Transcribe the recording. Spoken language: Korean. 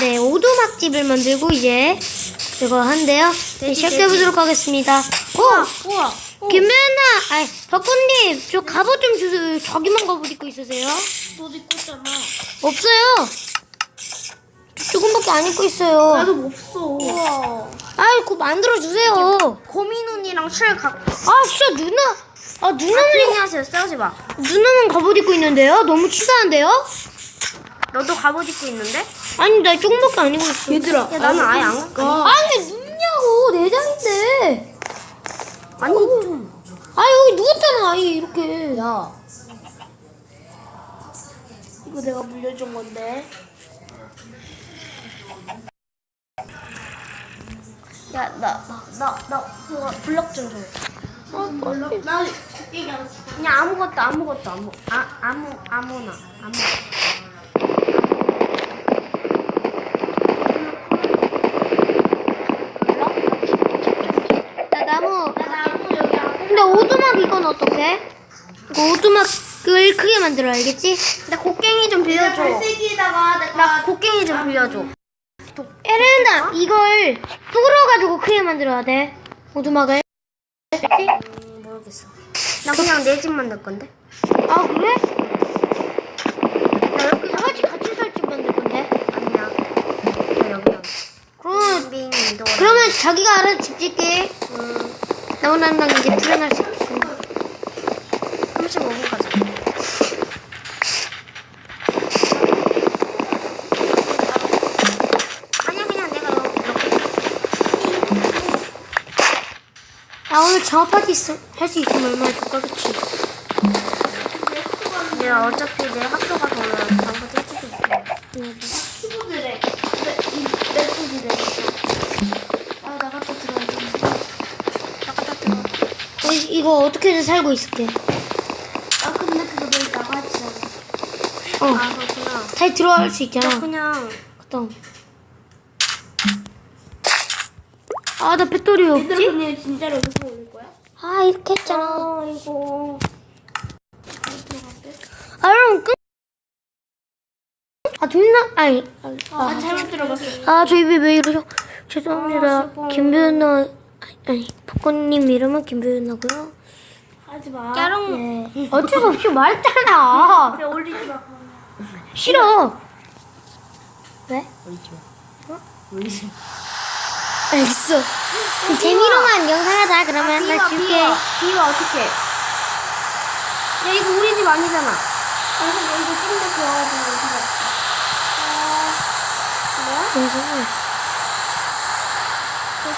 네 오두막집을 만들고 이제 이거 한대요. 네, 시작해보도록 하겠습니다. 오! 우와. 김연아, 아니 덕분님 저 갑옷 좀 주세요. 저기만 갑옷 입고 있으세요? 너도 입고 있잖아. 없어요. 조금밖에 안 입고 있어요. 나도 없어. 우와. 아이 그거 만들어 주세요. 고민 언니랑 실 갖고. 아 진짜 누나, 아 누나는 조용히 하세요. 싸우지 마. 누나는 갑옷 입고 있는데요? 너무 치사한데요? 너도 갑옷 입고 있는데? 아니 나 조금밖에 안 입고 있어. 얘들아. 야, 나는 아예 안 갖고. 아 근데 눕냐고 내 장인데. 아니 좀. 아 여기 누웠잖아 아예 이렇게. 야. 이거 내가 물려준 건데. 야, 나, 나, 나, 나, 그거 블럭 좀 줘. 어, 블럭? 나, 그냥 아무것도, 아무것도, 아무, 아, 아무, 아무나, 아무. 나 나무. 나무 여기 안 근데 오두막 이건 어떡해? 이거 오두막을 크게 만들어 알겠지? 나 곡괭이 좀 빌려줘. 내가 나 곡괭이 좀 빌려줘. 에렌아 이걸 뚫어가지고 크게 만들어야 돼. 오두막을. 알겠지? 음, 모르겠어. 나 그냥 내 집 만들 건데. 아 그래? 나 여기 다 같이 같이 살 집 만들 건데. 아니야. 나 여기랑. 그럼. 그러면 자기가 알아서 집 짓게. 음, 나무랑랑 이제 풀어날 수 있게. 35분 가자. 아니야 그냥 내가. 나 오늘 작업 파티 할수 있으면 얼마나 좋까 그치? 내가 어차피 내 학교 가서 오늘 장부터 해주고 있어. 친구들의 내 친구들. 아 나갔다 들어야 돼. 나갔다 들어. 어, 이- 이거 어떻게든 살고 있을게. 아 근데 그거 나가지 않아. 어. 아 그렇구나. 잘 들어갈 수 있잖아. 나 그냥 그다음. 아, 나 배터리 얘들아 없지? 진짜로 여기서 올 거야? 아, 이렇게 했잖아. 이거 아, 그럼 끝. 아, 존나, 아니. 아, 아 잘못 들어봤어. 아, 저 입이 왜 이러죠? 죄송합니다. 아. 김배은 아, 아니, 복권님 이름은 김배은아고요. 하지 마. 까롱. 네. 어쩔 수 없이 말했잖아. 그냥 올리지 마. 싫어. 왜? 울지 마. 알겠어. 그럼 재미로만 영상하자. 그러면 나 줄게. 비와 비와 어떻게? 야 이거 우리 집 아니잖아. 아 근데 이거 찜도 좋아가지고 여기가 없어. 괜찮아.